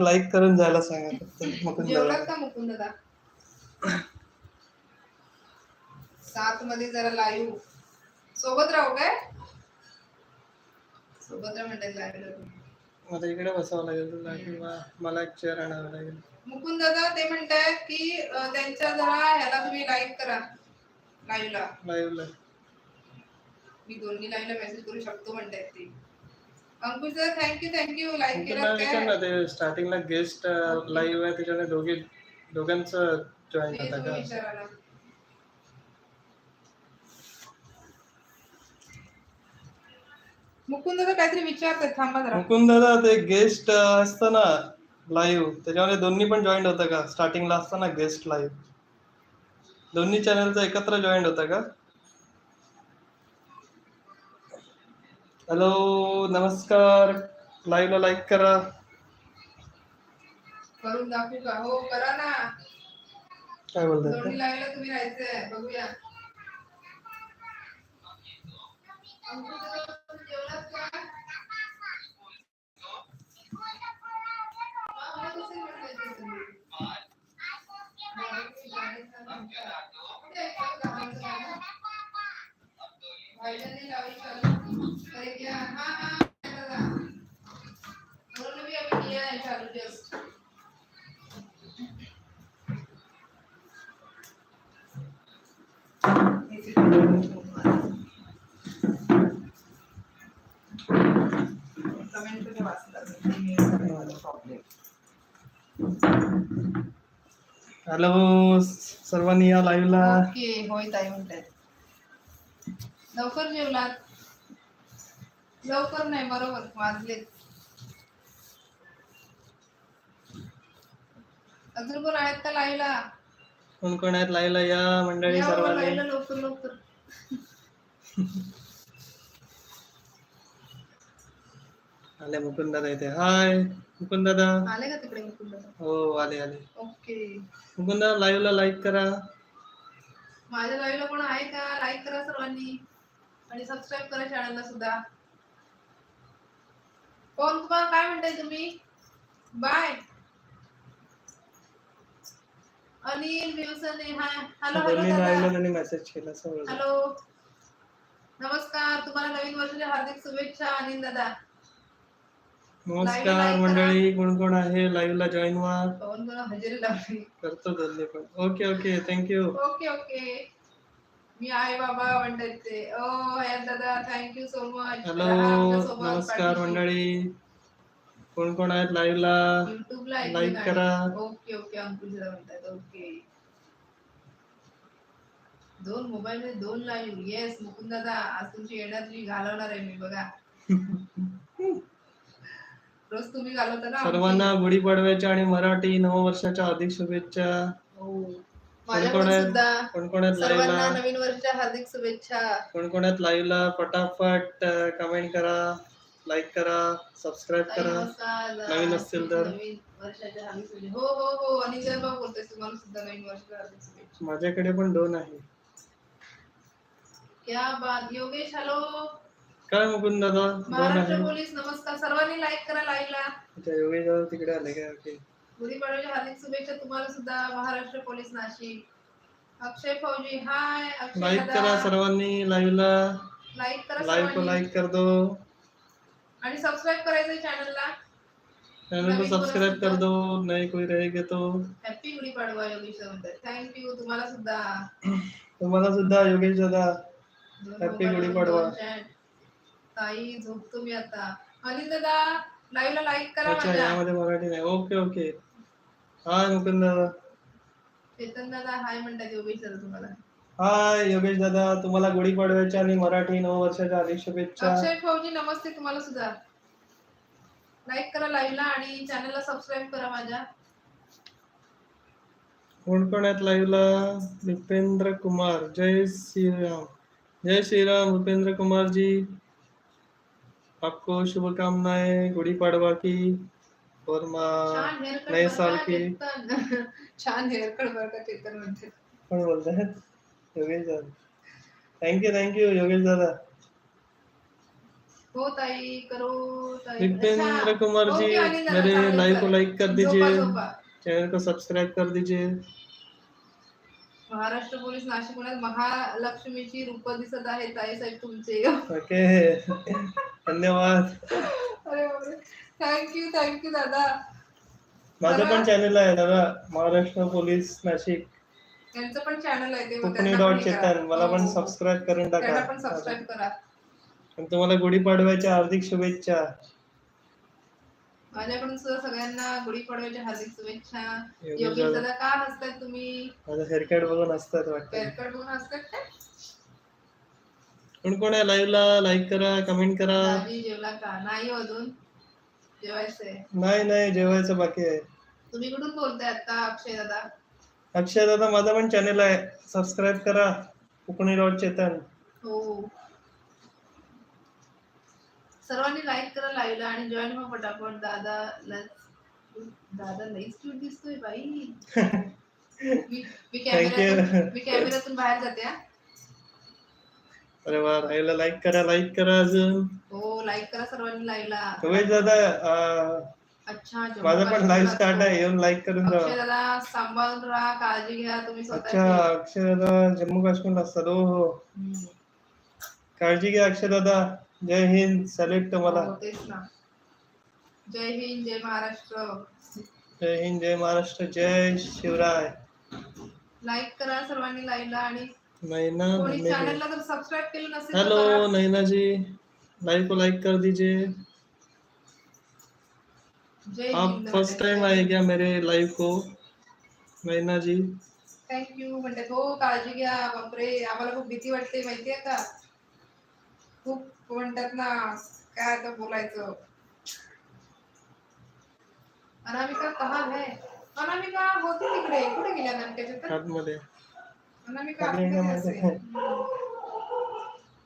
Like करून जायला सांगा फक्त मुकुंद जेवलात का मुकुंद दादा? सात मध्ये जरा लाईव्ह सोबत राहू काय? सोबत राहा म्हणतात लाईव्ह आता इकडे बसावं लागेल तुला किंवा मला एक चेअर आणावं लागेल. मुकुंद दादा ते म्हणतायत की अं, त्यांच्या जरा ह्याला तुम्ही लाईक करा. लाईव्हला लाईव्हला मी दोन्ही लाईव्हला मेसेज करू शकतो म्हणतायत ते. अंकुश दादा थँक्यू थँक्यू लाईक केलं विचार ना ते स्टार्टिंगला गेस्ट लाईव्ह आहे त्याच्याने दोघे दोघांचं जॉईन होता का. मुकुंद दादा काहीतरी विचारतात थांबा जरा. मुकुंद दादा ते गेस्ट असतं ना लाईव्ह त्याच्यामध्ये दोन्ही पण जॉईन होतं का? स्टार्टिंगला असतं ना गेस्ट लाईव्ह दोन्ही चॅनलचं एकत्र जॉईन होतं का? हॅलो नमस्कार. लाईव्हला लाईक करा. करून दाखवू का? हो करा ना. काय दोन्ही लाईव्हला तुम्ही राहायचंय बघूया. चालू हॅलो सर्वांनी या लाईव्हला ओके होय ताई म्हणतात लवकर जेवलात? लवकर नाही बरोबर वाजलेत. अजून कोण आहेत का लाईव्हला कोण कोण आहेत लाईव्हला या मंडळी सर्वांनी. लवकर लवकर. आले मुकुंद दादा इथे. हाय मुकुंद दादा आले का तिकडे मुकुंद हो आले आले. ओके. मुकुंद दादा लाईव्हला लाईक करा. माझ्या लाईव्हला कोण आहे का? लाईक करा सर्वांनी. आणि सबस्क्राईब करा चॅनलला सुद्धा. कोण तुम्हाला काय म्हणताय तुम्ही? बाय अनिल विवसने हाय हॅलो हॅलो लाईव्हला दादा. त्यांनी मेसेज केला समज हॅलो नमस्कार तुम्हाला नवीन वर्षाच्या हार्दिक शुभेच्छा अनिल दादा. नमस्कार मंडळी कोण कोण आहे? लाईव्हला जॉईन व्हा. पवन कोणा हजेरी लावली? करतो दोन्ही पण. Okay okay thank you okay okay मी आहे बाबा ते ओ हयात दादा थँक्यू सो मच हॅलो नमस्कार मंडळी. कोण कोण आहेत लाईव्हला युट्यूबला like करा. ओके ओके अंकुश दादा म्हणतात ओके दोन मोबाईल मध्ये दोन लाईव्ह येस मुकुंद दादा आज तुमची एनर्जी घालवणार आहे मी बघा. रोज तुम्ही घालवता ना. सर्वांना गुढीपाडव्याच्या आणि मराठी नववर्षाच्या हार्दिक शुभेच्छा. हो. कोण माझ्या कोण पण आहेत? सुद्धा कोण कोण आहेत सर्वांना लाईव्हला नवीन वर्षाच्या हार्दिक शुभेच्छा. कोण कोण आहेत लाईव्हला पटापट कमेंट करा. लाईक करा सबस्क्राईब करा. नवीन असतील तर. हो हो हो. अनिल बोलतोय तुम्हाला सुद्धा नवीन वर्षाच्या माझ्याकडे पण दोन आहे. क्या बात. योगेश हॅलो काय मुकुंद दादा? महाराष्ट्र पोलीस नमस्कार. सर्वांनी लाईक करा लाईव्हला अच्छा योगेश दादा तिकडे आले काय? ओके गुढीपाडव्याच्या हार्दिक शुभेच्छा तुम्हाला सुद्धा. महाराष्ट्र पोलीस नाशिक. अक्षय फौजी हाय लाईक करा सर्वांनी लाईव्हला लाईक करा लाईव्ह को लाईक कर दो. आणि सबस्क्राईब करायचंय चॅनलला चैनल को सब्सक्राइब. कर दो नए कोई रहेगे तो. हॅपी गुढीपाडवा योगेश म्हणतात थँक्यू तुम्हाला सुद्धा. तुम्हाला सुद्धा योगेश दादा गुढीपाडवा. दोन chat. ताई झोपतो मी आता. अनिल दादा लाईव्हला लाईक करा अच्छा यामध्ये मराठी नाही. ओके ओके हाय मुकुंद दादा चेतन दादा हाय म्हणतात योगेश दादा तुम्हाला. हाय योगेश दादा. तुम्हाला गुढीपाडव्याच्या आणि मराठी नववर्षाच्या हार्दिक शुभेच्छा. अक्षय फौजी नमस्ते तुम्हाला सुद्धा. लाईक करा लाईव्हला आणि चॅनलला सबस्क्राईब करा माझ्या. कोण कोण आहेत लाईव्हला दीपेंद्र कुमार. जय श्रीराम. जय श्रीराम भूपेंद्र कुमार जी आपको शुभकामनाएं गुड़ी पड़वा की. और नए साल का. छान हेअरकट बरं का चेतन म्हणते. कोण बोलतायत? योगेश दादा. थँक्यू थँक्यू योगेश दादा. हो ताई करो अच्छा, कुमार जी मेरे लाइव को. लाइक कर दीजिए. चैनल को सब्सक्राइब कर दीजिए. महाराष्ट्र पोलीस नाशिक पुण्यात महालक्ष्मीची रूप दिसत आहे ताई साहेब तुमचे. ओके. धन्यवाद. अरे थँक्यू थँक्यू दादा. माझं पण चॅनल आहे दादा. महाराष्ट्र पोलीस नाशिक. त्यांचं पण चॅनल आहे ते कोकणी डॉट हे. चेतन मला पण हो, हो. सबस्क्राईब करून त्यांना पण टाका सबस्क्राईब करा. आणि तुम्हाला गुढीपाडव्याच्या हार्दिक शुभेच्छा. माझ्याकडून सुद्धा सगळ्यांना गुढीपाडव्याच्या हार्दिक शुभेच्छा. योगेश योगेश दादा. दादा का तुम्ही? माझं हेअरकट बघून असतात वाटतं. हेअरकट बघून हसताय काय? कोण कोण आहे? लाईव्ह ला लाईक करा कमेंट करा. जेवला का? नाही हो अजून. जेवायचंय. नाही नाही जेवायचं बाकी आहे. तुम्ही कुठून बोलताय आता अक्षय दादा? अक्षय दादा माझा पण चॅनल आहे. सबस्क्राईब करा. कोकणी डॉट चेतन. हो. सर्वांनी लाईक करा लाईव्हला आणि जॉईन व्हा पटापट. दादा दादा लईच क्यूट दिसतोय बाई. मी मी बाहेर जाते हा. अरे वा लाईव्हला लाईक करा लाईक करा अजून. हो लाईक करा सर्वांनी लाईव्हला दादा अं, अच्छा माझा पण लाईव्ह स्टार्ट. आहे येऊन लाईक करून जा. सांभाळून राहा काळजी घ्या तुम्ही अच्छा जम्मू काश्मीर असतात हो हो. काळजी घ्या अक्षय दादा जय हिंद सॅल्यूट तुम्हाला. हो, ना. जय हिंद जय महाराष्ट्र. जय हिंद जय महाराष्ट्र जय शिवराय. लाईक करा सर्वांनी लाईव्हला आणि नैना कोणी चॅनलला जर सबस्क्राईब केलं नसेल हेलो. नैना जी लाइव को लाइक कर दीजिए. आप फ़र्स्ट टाइम आए क्या मेरे लाइव को? नैना जी। थँक्यू म्हणते हो काळजी घ्या बापरे आम्हाला खूप भीती वाटते माहितीये का? खूप म्हणतात ना काय आता बोलायचं? अनामिका कहा है? अनामिका होती तिकडे कुठे गेल्या अनामिकाच्या आतमध्ये अनामिका आतमध्ये असेल.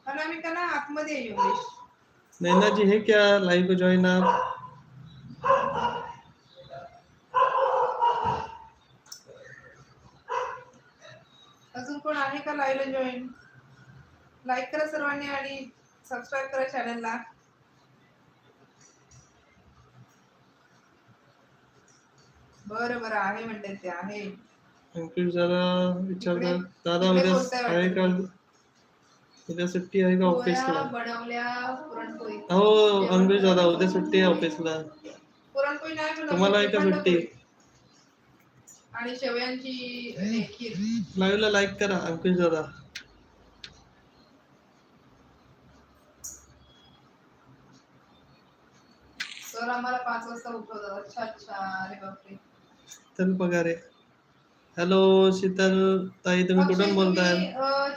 अनामिका ना आतमध्ये योगेश. नैना जी है क्या लाइव को ज्वाइन आप? अजून कोण आहे का लाईव्हला जॉईन लाईक करा सर्वांनी आणि सबस्क्राईब करा चॅनलला बरं बरं आहे म्हणते ते आहे. दादा उद्या बोलताय आहे का? वाटतं. उद्या सुट्टी आहे का ऑफिसला बनवल्या पुरणपोळी. हो अंकुश दादा उद्या सुट्टी आहे ऑफिसला तुम्हाला आहे का श्रीखंड सुट्टी. आणि शेवयांची हे, खीर लाईव्ह ला लाईक करा अंकुश दादा. तर आम्हाला पाच वाजता उठवतात अच्छा अच्छा अरे बापरे. शीतल पगारे हॅलो शीतल. ताई तुम्ही कुठून बोलताय?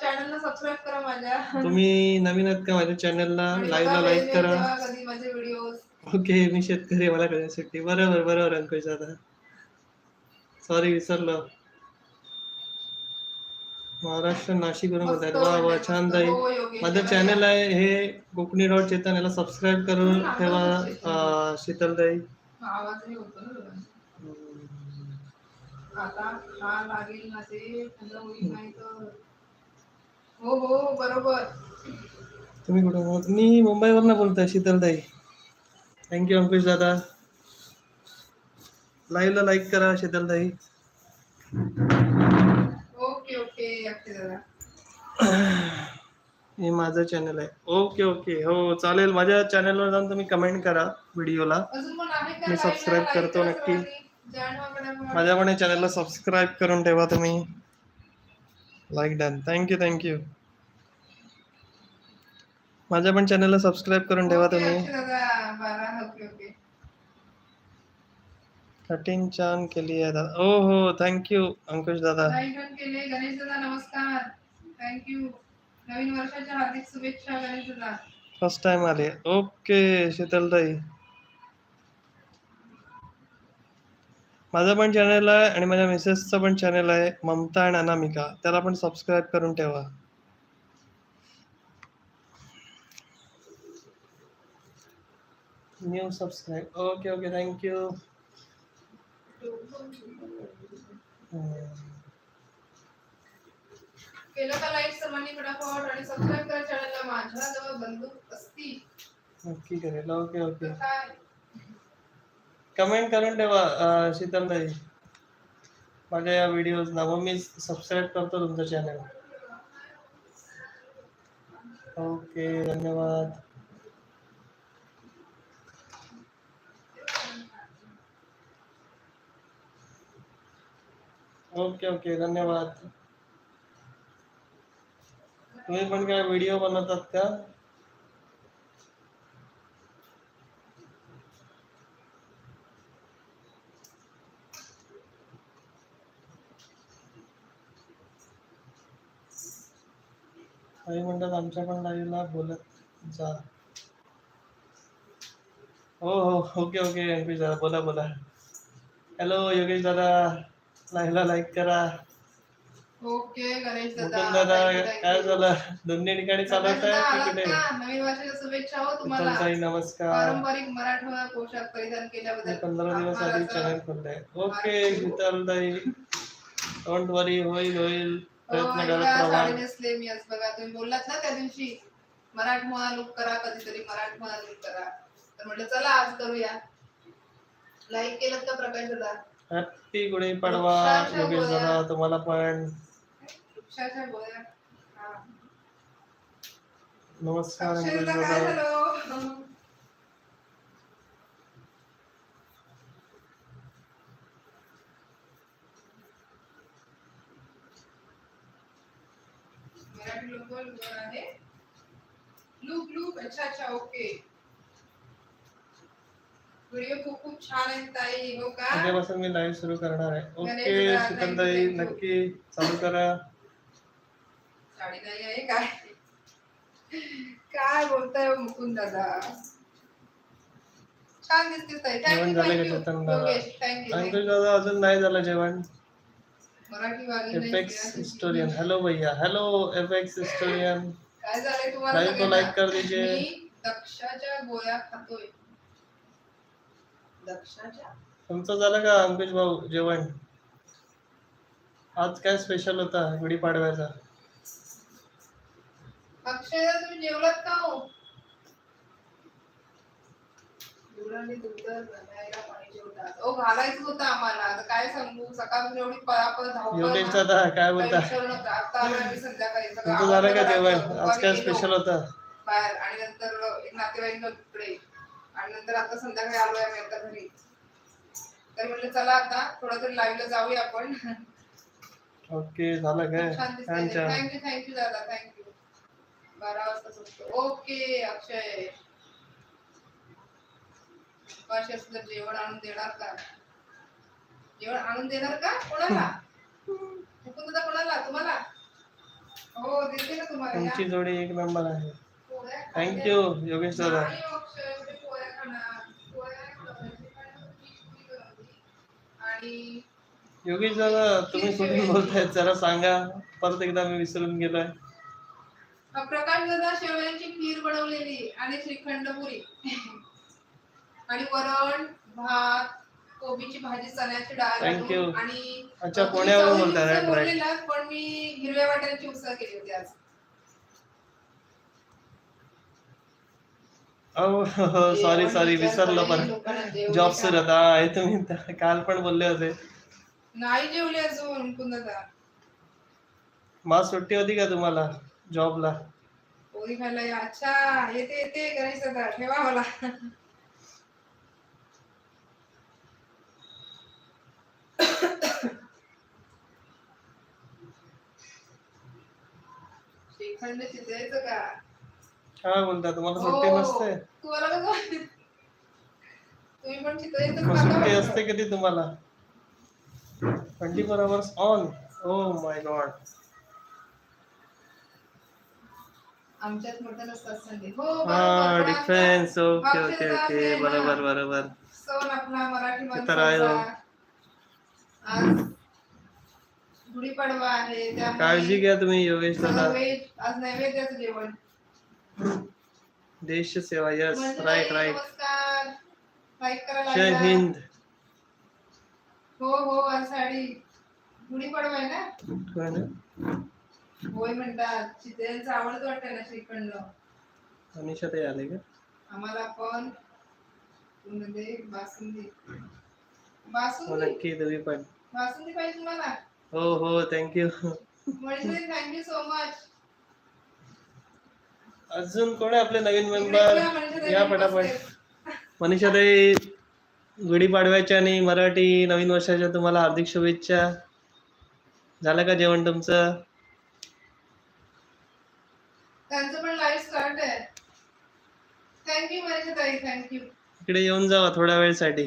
चॅनलला सबस्क्राईब करा माझ्या. तुम्ही नवीन आहात का माझ्या चॅनलला आणि लाईव्ह ला बघा लाईक करा. कधी माझे व्हिडिओ ओके मी शेतकरी मला कळलं सुट्टी. बरोबर बरोबर अंकुश दादा. सॉरी विसरलो. महाराष्ट्र नाशिक वरून बोलतात वा वा छान ताई. हो, माझं चॅनल आहे हे कोकणी डॉट चेतन. याला सबस्क्राईब करून ठेवा शीतल ताई. हा हो बरोबर. तुम्ही आहात? मी मुंबईवरनं बोलतोय शीतल ताई. थँक्यू अंकुश दादा. लाईव्ह ला लाईक करा शीतल ताई ओके ओके हे माझं चॅनल आहे. ओके ओके हो चालेल. माझ्या चॅनलवर जाऊन तुम्ही कमेंट करा व्हिडिओला मी Like करतो करा नक्की. माझ्या पण चॅनलला सबस्क्राईब करून ठेवा तुम्ही. लाईक डन थँक्यू थँक्यू माझ्या पण चॅनलला सबस्क्राईब करून ठेवा तुम्ही. कटिंग छान केली आहे दादा. हो हो थँक्यू अंकुश दादा. लाईक डन केले. गणेश दादा नमस्कार. थँक्यू नवीन वर्षाच्या हार्दिक शुभेच्छा गणेश दादा. फर्स्ट टाइम आले. ओके शीतलताई. माझं पण चॅनल आहे आणि माझ्या मिसेसचं पण चॅनल आहे ममता आणि अनामिका. त्याला पण सबस्क्राईब करून ठेवा. New subscribe okay okay thank you केलं का लाईक सर्वांनी फटाफट आणि सबस्क्राईब करा चॅनलला माझ्या जवळ बंदूक असती नक्की करेल. ओके ओके कमेंट करून ठेवा शीतलताई. माझ्या या व्हिडिओजना मग मी सबस्क्राईब करतो तुमचं चॅनल ओके धन्यवाद. ओके ओके धन्यवाद. तुम्ही पण काय व्हिडिओ बनवतात का? काही म्हणतात आमच्या पण लाईव्हला बोलत जा. हो हो ओके ओके बोला बोला. हॅलो योगेश दादा. लाईव्हला लाईक करा. ओके गणेश दादा. काय. झालं? दोन्ही ठिकाणी चालत आहे? नवीन वर्षाच्या शुभेच्छा हो तुम्हाला. नमस्कार. पारंपरिक मराठवाडा पोशाख परिधान केल्याबद्दल पंधरा दिवस आधी चॅनल खोललंय. ओके शीतलताई डोंट वरी होईल होईल. हो, प्रयत्न करत राहा. नेसले मी आज बघा तुम्ही बोललात ना त्या दिवशी मराठमोळा लुक करा कधीतरी मराठमोळा लुक करा. तर म्हटलं चला आज करूया. लाईक केलं का प्रकाश दादा? हॅपी गुढीपाडवा वृक्षाच्या योगेश गोळ्या. दादा तुम्हाला पण. वृक्षाच्या गोळ्या हा. नमस्कार अक्षय योगेश दादा काय दादा झालं? मराठी लोक लोक आहे. लूक लूक अच्छा अच्छा ओके. व्हिडिओ खूप खूप छान आहे ताई हो का? उद्यापासून मी लाईव्ह सुरू करणार आहे. Okay you. नक्की चालू करा. साडी आहे काय काय बोलताय मुकुंद दादा? छान दिसते ताई. थँक्यू थँक्यू दादा? अंकुश दादा अजून नाही झालं जेवण. एफएक्स हिस्टोरियन हेलो भैया. हेलो एफएक्स हिस्टोरियन काय झालंय तुम्हाला? लाईक कर दीजिए. दक्षाच्या गोळ्या खातोय. तुमचं झालं का अंकुश भाऊ जेवण? आज काय स्पेशल होता गुढीपाडव्याचा? अक्षय तुम्ही जेवलात का हो? जेवणाने तुमचं बनायला पाणी जेवतात ओ घालायचं होतं आम्हाला. आता काय सांगू? सकाळपासून एवढी पळापळ धावपळ योगेश ना. दादा काय बोलता. आता आम्ही संध्याकाळी सगळं तुमचं झालं का आवरलं. जेवण. आज काय गेलो. स्पेशल होतं? बाहेर. आणि नंतर एक नातेवाईक तिकडे. आणि नंतर आता संध्याकाळी आलोय आम्ही आता घरी. तर म्हणलं चला आता थोडं तरी लाईव्हला जाऊया आपण. ओके झालं काय? थँक्यू थँक्यू दादा थँक्यू बारा वाजता सुटतो ओके अक्षय. उपाशी असलं जेवण आणून देणार का? जेवण आणून देणार का? कोणाला? मुकुंद दादा कोणाला? तुम्हाला? हो देते ना तुम्हाला या. तुमची जोडी एक नंबर आहे. थँक्यू योगेश दादा. योगेश दादा तुम्ही कुठून बोलताय? जरा सांगा. परत एकदा मी विसरून गेलोय. प्रकाश दादा शेवयांची खीर बनवलेली आणि श्रीखंड पुरी आणि वरण भात कोबीची भाजी चण्याची डाळ. घालून आणि अच्छा पुण्यावरून बोलताय पण मी हिरव्या वाटाण्याची उसळ केली होती आज. सॉरी सॉरी जेवण विसरलो विचार पण. जॉब. सुरू आहे तुम्ही काल पण बोलले होते. नाही जेवले अजून दादा मग सुट्टी होती का तुम्हाला? जॉबला पोळी खायला. अच्छा येते येते गणेश दादा ठेवा मला. श्रीखंड चित्रायचं का? काय बोलता तुम्हाला सुट्टी हो. नसते? तुम्हाला कसं वाटतं? तुम्ही पण चित्रायचं मग सुट्टी असते कधी तुम्हाला? Twenty four hours on oh my god आमच्यात मोठं नसतात संडे हो हा डिफेन्स ओके ओके ओके बरोबर. बरोबर. सण आपला मराठी ते तर आहे हो. माणसाचा आज गुढीपाडवा आहे काळजी घ्या तुम्ही योगेश दादा. आज नैवेद्याचं जेवण. देश सेवा यस राईट राईट जय. हिंद हो हो साडी. गुढीपाडवा आहे ना? होय म्हणतात. चित्र्यांचं आवडत वाटतं ना श्रीखंड. अनिशा ताई आले का? आम्हाला पण. मध्ये बासुंदी. हो बासुंदी नक्की तुम्ही पण. बासुंदी पाहिजे तुम्हाला? हो हो थँक्यू म्हणजे थँक्यू सो मच अजून कोण आहे आपले नवीन मेंबर या पटापट. मनीषाताई गुढीपाडव्याच्या आणि मराठी नवीन वर्षाच्या तुम्हाला हार्दिक शुभेच्छा. झालं का जेवण तुमचं? त्यांचं पण लाईव्ह स्टार्ट आहे. थँक्यू थँक्यू इकडे येऊन जावा थोड्या वेळसाठी.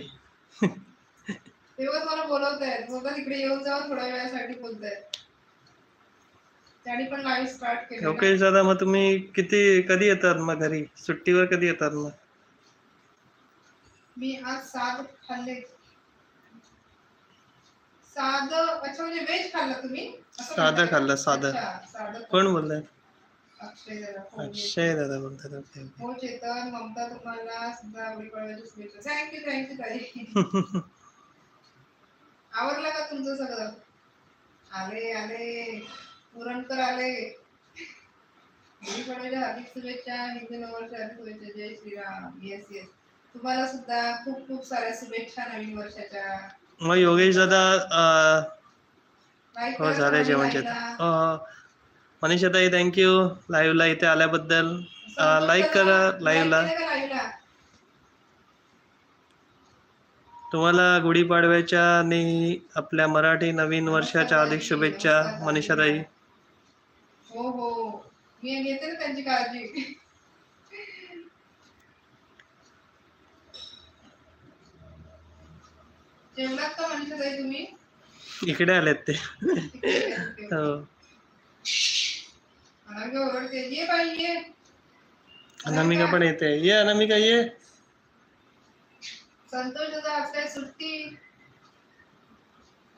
ते बघा मला बोलवत आहेत इकडे येऊन जावं थोड्या वेळासाठी बोलत आहेत त्यांनी पण लाईव्ह स्टार्ट केलं ओके दादा मग तुम्ही किती कधी येतात मग घरी? सुट्टीवर कधी येतात मग? मी आज साध खाल्ले. साध अच्छा म्हणजे व्हेज खाल्लं तुम्ही? साधं? खाल्लं, साधं. कोण. बोलताय? अक्षय दादा अक्षय दादा बोलतात ओके हो चेतन ममता तुम्हाला सुद्धा गुढीपाडव्याची शुभेच्छा थँक्यू थँक्यू ताई आवरलं का तुमचं सगळं? आले आले. पुरणकर आले गुढीपाडव्याच्या हार्दिक शुभेच्छा हिंदू नववर्ष हार्दिक शुभेच्छा. जय श्रीराम. येस येस तुम्हाला सुद्धा खूप खूप साऱ्या शुभेच्छा नवीन वर्षाच्या. मग योगेश दादा हो करा झाले तुम्ही जेवणचे like ला. हो हो. मनीषाताई थँक्यू लाईव्हला इथे आल्याबद्दल. दादा, करा like live ला. केलं का live ला? तुम्हाला गुढीपाडव्याच्या आणि आपल्या मराठी नवीन वर्षाच्या हार्दिक शुभेच्छा मनीषाताई. हो हो. मी घेते ना त्यांची काळजी. जेवलात का मनीषा ताई तुम्ही? इकडे आलेत ते. हो. अनामिका ओरडते. ये बाई ये. अनामिका पण येते ये अनामिका ये. संतोष दादा आज काय सुट्टी.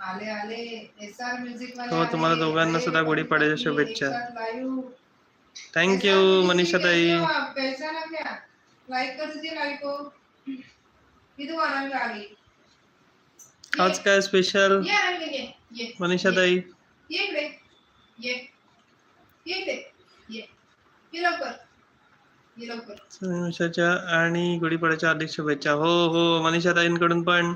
आले आले. एस आर म्युझिक हो, तुम्हाला दोघांना सुद्धा गुढीपाडव्याच्या शुभेच्छा. थँक्यू मनीषाताई. कैसा ना क्या लाइक कर दीजिए लाइक को इधर आना भी आ गई आज काय स्पेशल ये मनीषाताई. ये. इकडे. ये. ये इकडे. ये. ये लवकर. ये लवकर. वर्षाच्या आणि गुढीपाडव्याच्या हार्दिक शुभेच्छा. हो हो मनीषाताईंकडून पण.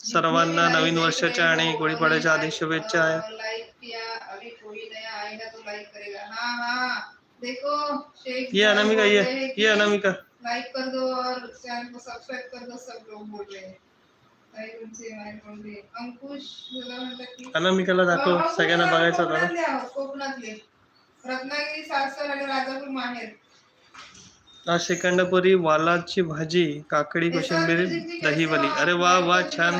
सर्वांना नवीन वर्षाच्या आणि गुढीपाड्याच्या आधी शुभेच्छा आहे. ये अनामिका ये ये अनामिका. लाइक कर दो और चैनल को सब्सक्राइब कर दो सब लोग बोल रहे हैं अंकुश अनामिकाला दाखव सगळ्यांना बघायचं होतं कोकणातले. रत्नागिरी सासर आणि राजापूर माहेर. आज श्रीखंडपुरी वालाची भाजी काकडी कोशिंबीर दहीवली अरे वा वा छान.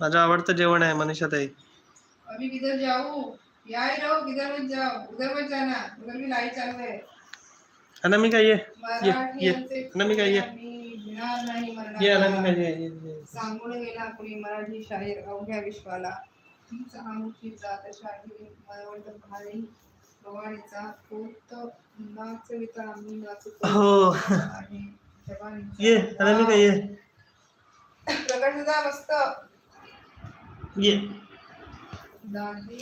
माझं आवडतं जेवण आहे चालू है अनामिका ये ये अनामिका ये. अनामिका ये. ये, ये. सांगून गेला कुणी मराठी शाहीर अवघ्या विश्वाला. तीच नाचविता आम्ही नाचतो. हो. आणि ये मस्त. ये. दादी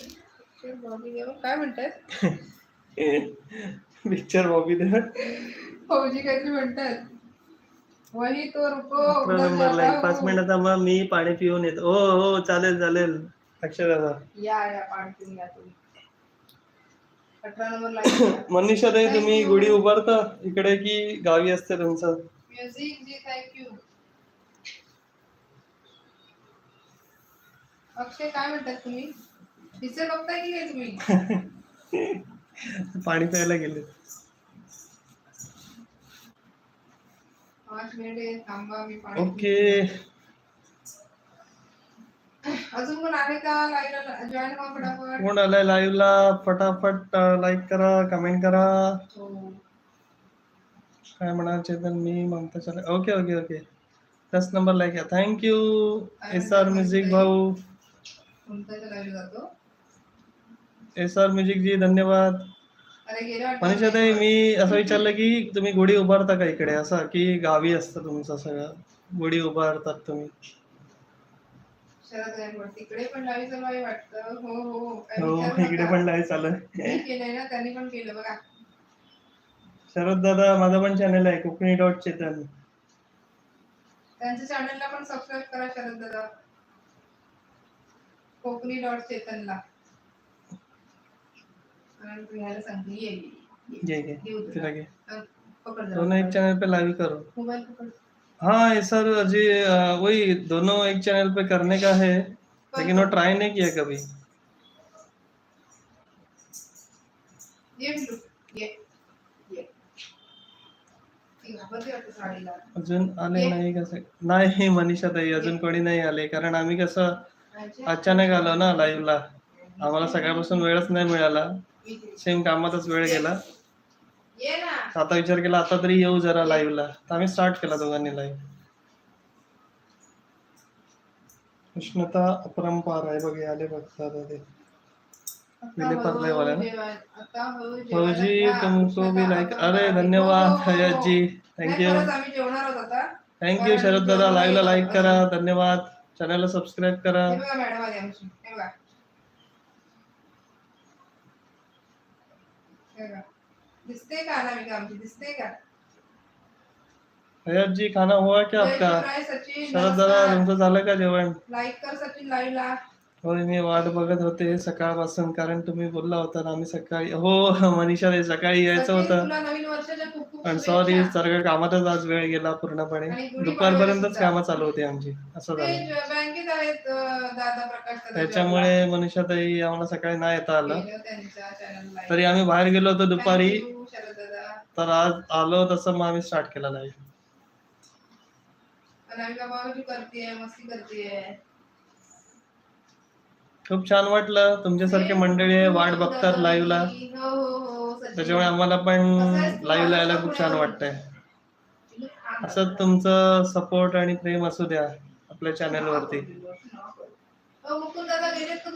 बॉबी देओल काय म्हणतात पिक्चर बॉबी दे फौजी काहीतरी म्हणतात वही तो रुको नंबरला एक पाच हूँ. मिनिटात थांबा मी पाणी पिऊन येतो. हो हो चालेल चालेल. अक्षय दादा या या पाणी पिऊन या तुम्ही. अठरा नंबर लाईन मनीषाताई तुम्ही गुढी उभारता? इकडे की गावी असते तुमचं? म्युझिक जी थँक्यू अक्षय काय म्हणतात तुम्ही? पिक्चर बघताय की काय तुम्ही? पाणी प्यायला गेले. पाच मिनिट थांबा मी पाणी ओके. अजून कोण आहे का लाईन जॉईन व्हा फटाफट. कोण आलाय लाईव्ह ला? फटाफट लाईक करा कमेंट करा. हो. काय म्हणा चेतन? मी ममता चालेल ओके ओके ओके दस नंबर लाईक आहे thank you S R music भाऊ. एस आर म्युझिक जी धन्यवाद. वाटतं. मनीषाताई मी असं विचारलं की तुम्ही गुढी उभारता का इकडे? असं की गावी असतं तुमचं सगळं? गुढी उभारतात तुम्ही. शरद गायकवाड तिकडे पण लावी चालू आहे वाटतं. हो हो हो. विचारू इकडे नका. पण नाही चालू आहे. मी केलंय ना त्यांनी पण केलं बघा. शरद दादा माझा पण चॅनल आहे कोकणी डॉट चेतन. त्यांच्या चॅनलला पण सबस्क्राईब करा शरद दादा. कोकणी डॉट चेतनला तू घ्यायला सांगते ये ये, ये. घे घे. घेऊ तुला. तिला घे. अ, पकड दोनों एक जरा. चैनल पे लाइव करो. मोबाईल पकड हाँ ये सर जी अ, वही दोनों एक चैनल पे करने का है लेकिन वो ट्राई नहीं किया कभी ये बिल्लू ये ये ती घाबरते वाटतं साडीला अजून आले ये. नाही कसं नाही मनीषा ताई अजून कोणी नाही आले कारण आम्ही कसं अच्छा. अचानक आलो ना लाईव्हला आम्हाला सकाळपासून वेळच नाही मिळाला. सेम कामातच वेळ गेला ये ना आता विचार केला आता तरी येऊ जरा लाईव्हला तर आम्ही स्टार्ट केला दोघांनी लाईव्ह उष्णता अपरंपार आहे बघ आले बघ दादा ते. विले वाला ना? तुमको भी लाईक अरे धन्यवाद हो, हो, हो. हयात जी नाही, थँक्यू थँक्यू शरद दादा. लाईव्हला लाईक करा. धन्यवाद. चॅनलला सबस्क्राईब करा. मॅडम दिसते का अनामिका आमची? दिसते का? हयात जी खाना हुआ क्या आपका? सचिन शरद दादा. तुमचं झालं का जेवण? लाईक कर सचिन लाईव्हला होय मी वाट बघत होते सकाळपासून कारण तुम्ही बोलला होता ना आम्ही सकाळी हो मनीषा ताई, सकाळी यायचं होतं. पण सॉरी. सगळं कामातच आज वेळ गेला पूर्णपणे. दुपारपर्यंतच कामं चालू होती आमची असं झालं. त्याच्यामुळे मनीषा ताई आम्हाला सकाळी नाही येता. आलं. तरी आम्ही बाहेर गेलो होतो दुपारी. तर आज आलो तसं मग आम्ही स्टार्ट केला बाबाजी करते मस्ती करते खूप छान वाटलं. तुमच्यासारखे मंडळी वाट बघतात लाईव्हला हो हो हो. त्याच्यामुळे आम्हाला पण लाईव्हला यायला खूप छान वाटतंय. असं तुमचं सपोर्ट आणि प्रेम असू द्या आपल्या चॅनल वरती. गेलेत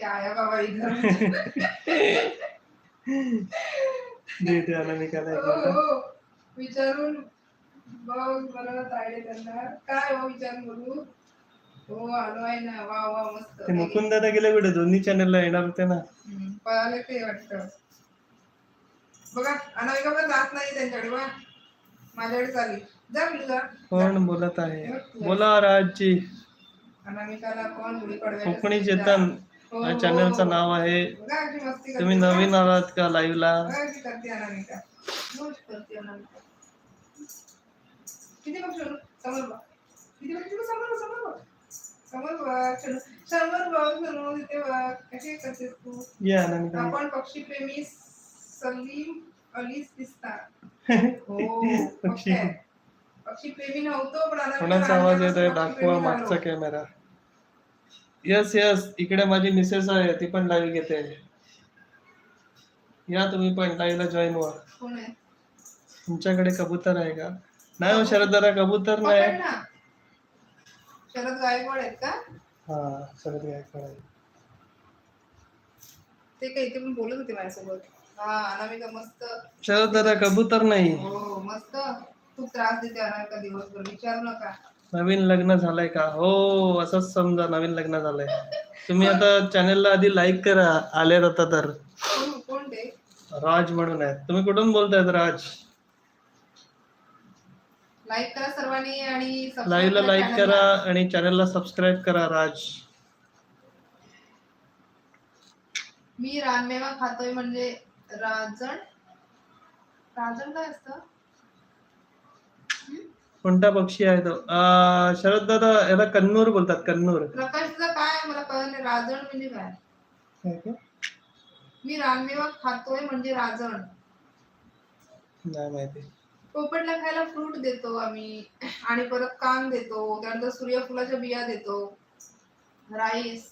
का आया बाबा इधर देते. विचारून बघ मला तायडे काय हो विचारून बोलू हो आलो आहे ना. वा वा मस्त. ते मुकुंद दादा गेले कुठे? दोन्ही चॅनलला येणार होते ना. हम्म, पळाले ते वाटतं. बघा अनामिका पण जात नाही त्यांच्याकडे बघा माझ्याकडे चालली. जा मी जा कोण बोलत आहे? बोला राजजी. अनामिकाला कोण गुढी कोकणी. चेतन. हो, या हो, चॅनलचं हो. नाव आहे. बघा मस्ती करते. तुम्ही नवीन आलात का लाईव्हला बघा करते अनामिका. किती बघ सोनू समोर बघ. किती बघ? सोनू समोर बघ, समोर बघ. समोर बघ सोनू समोर बघ सोनू तिथे बघ. कशी करतेस तू? या अनामिका आपण पक्षीप्रेमी सलीम अलीस दिसता हो पक्षी. पक्षी पक्षीप्रेमी नव्हतो पण कोणाचा आवाज येत आहे लहानपणापासून दाखवा मागचा. कॅमेरा यस यस इकडे माझी मिसेस आहे ती पण लाईव्ह घेते. या तुम्ही पण लाईव्हला जॉईन व्हा तुमच्याकडे कबूतर आहे का? नाही हो शरद दादा कबूतर नाही. शरद गायकवाड आहेत का? हा शरद गायकवाड आहे. ते काही इथे पण बोलत होते माझ्यासोबत. हा अनामिका मस्त. शरद दादा कबूतर नाही. हो मस्त. खूप त्रास देते अनामिका दिवसभर. विचारू नका. नवीन लग्न झालंय का? हो असंच समजा नवीन लग्न झालंय. तुम्ही आता चॅनलला आधी लाईक करा. आले आता तर. कोण कोण ते राज म्हणून आहे तुम्ही कुठून बोलतायत राज? लाईक करा सर्वांनी आणि लाईव्हला लाईक करा. आणि चॅनलला सबस्क्राईब करा राज. मी रानमेवा खातोय म्हणजे राजण राजण काय असतं? कोणता पक्षी आहे तो? शरद दादा याला कन्नूर बोलतात कन्नूर. प्रकाशचं काय? मला कळलं राजण म्हणजे काय? मी रानमेवा खातोय म्हणजे राजण नाही माहिती. पोपटला खायला फ्रूट देतो आम्ही. आणि परत कान देतो. त्यानंतर सूर्यफुलाच्या बिया देतो. राईस.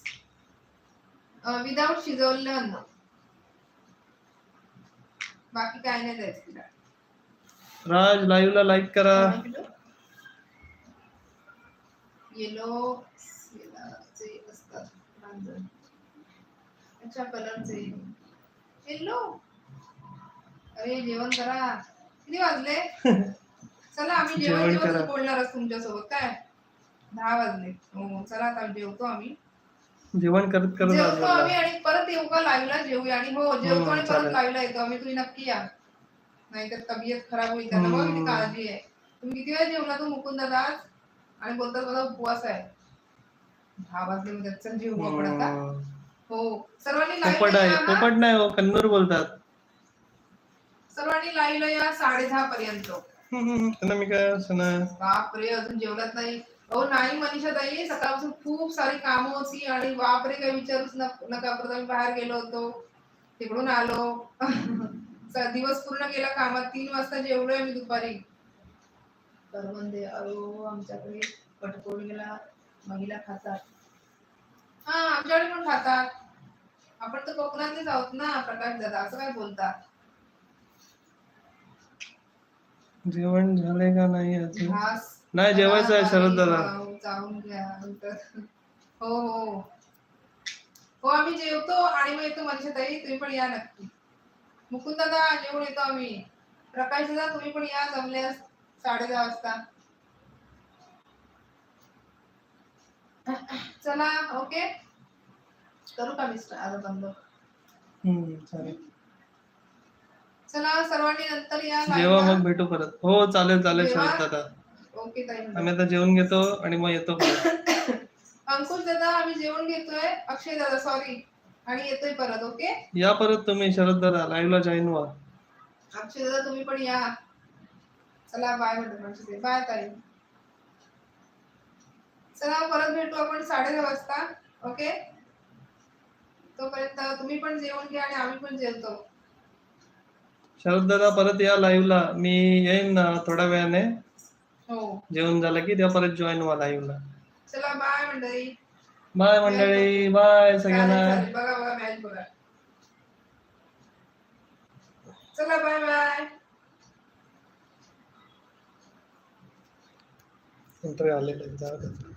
विदाऊट शिजवलेलं अन्न बाकी काय नाही द्यायचं तिला. राज लाईव्हला लाईक करा. येलो असतात. अच्छा कलरचे येल्लो अरे जेवण करा. किती वाजले? चला आम्ही जेवण जेवण बोलणारच तुमच्यासोबत. काय? दहा वाजले. हो चला आता जेवतो आम्ही. जेवण करत करत जेवतो. आम्ही आणि परत येऊ का लाईव्हला? जेवूया. आणि हो जेवतो हम्म, आणि परत. लाईव्हला येतो. आम्ही तुम्ही नक्की या. नाहीतर तब्येत खराब होईल त्यांना. बघ किती हम्म. काळजी आहे. तुम्ही किती वेळ जेवला तो मुकुंद आज? आणि बोलतात माझा उपवास आहे. दहा वाजले म्हणजे चल जेवू आपण आता. हम्म. हो. सर्वांनी पोपट आहे. लाईव्ह पोपट नाही हो कन्नूर बोलतात. सर्वांनी लाईव्हला या साडे दहा पर्यंत. त्यांना मी काय बापरे अजून जेवलात नाही. अहो नाही मनीषा ताई सकाळपासून खूप सारी कामं होती आणि बापरे काही विचारूच नक- नका परत आम्ही बाहेर गेलो होतो. तिकडून आलो. स- दिवस पूर्ण गेला कामात. तीन वाजता जेवलोय मी दुपारी. करवंदे अहो आमच्याकडे पटपौर्णिमेला महिला खातात. हा आमच्याकडे पण खातात. आपण तर कोकणातलेच आहोत ना प्रकाश दादा असं काय बोलतात जेवण झालंय का नाही अजून? नाही जेवायचं आहे शरद दादा. जाऊ- जाऊन घ्या. हो हो. हो आम्ही जेवतो आणि मग येतो मनीषा ताई तुम्ही पण या नक्की. मुकुंद दादा जेवण येतो आम्ही. प्रकाश दादा तुम्ही पण या जमल्यास साडे दहा वाजता. चला ओके? करू का मिस्टर? आता बंद. चला सर्वांनी नंतर या जेव्हा. मग भेटू परत. हो चालेल चालेल जेवा. शरद दादा. ओके ताई. आम्ही आता जेवण घेतो आणि मग येतो परत. अंकुश दादा आम्ही जेवण घेतोय. अक्षय दादा सॉरी आणि येतोय परत ओके? या परत तुम्ही शरद दादा लाईव्ह ला जॉईन व्हा. अक्षय दादा तुम्ही पण या. चला बाय म्हणतो बाय ताई. चला परत भेटू आपण साडे दहा वाजता ओके? तोपर्यंत तुम्ही पण जेवण घ्या आणि आम्ही पण जेवतो. शरद दादा परत या लाईव्ह ला. मी येईन ना थोड्या वेळाने. हो. जेवण झालं की तेव्हा परत जॉईन व्हा लाईव्ह ला. चला बाय मंडळी. बाय मंडळी. बाय सगळ्यांना चालेल. बघा बघा मॅच बघा. चला बाय बाय नंतर आले जाऊ दे.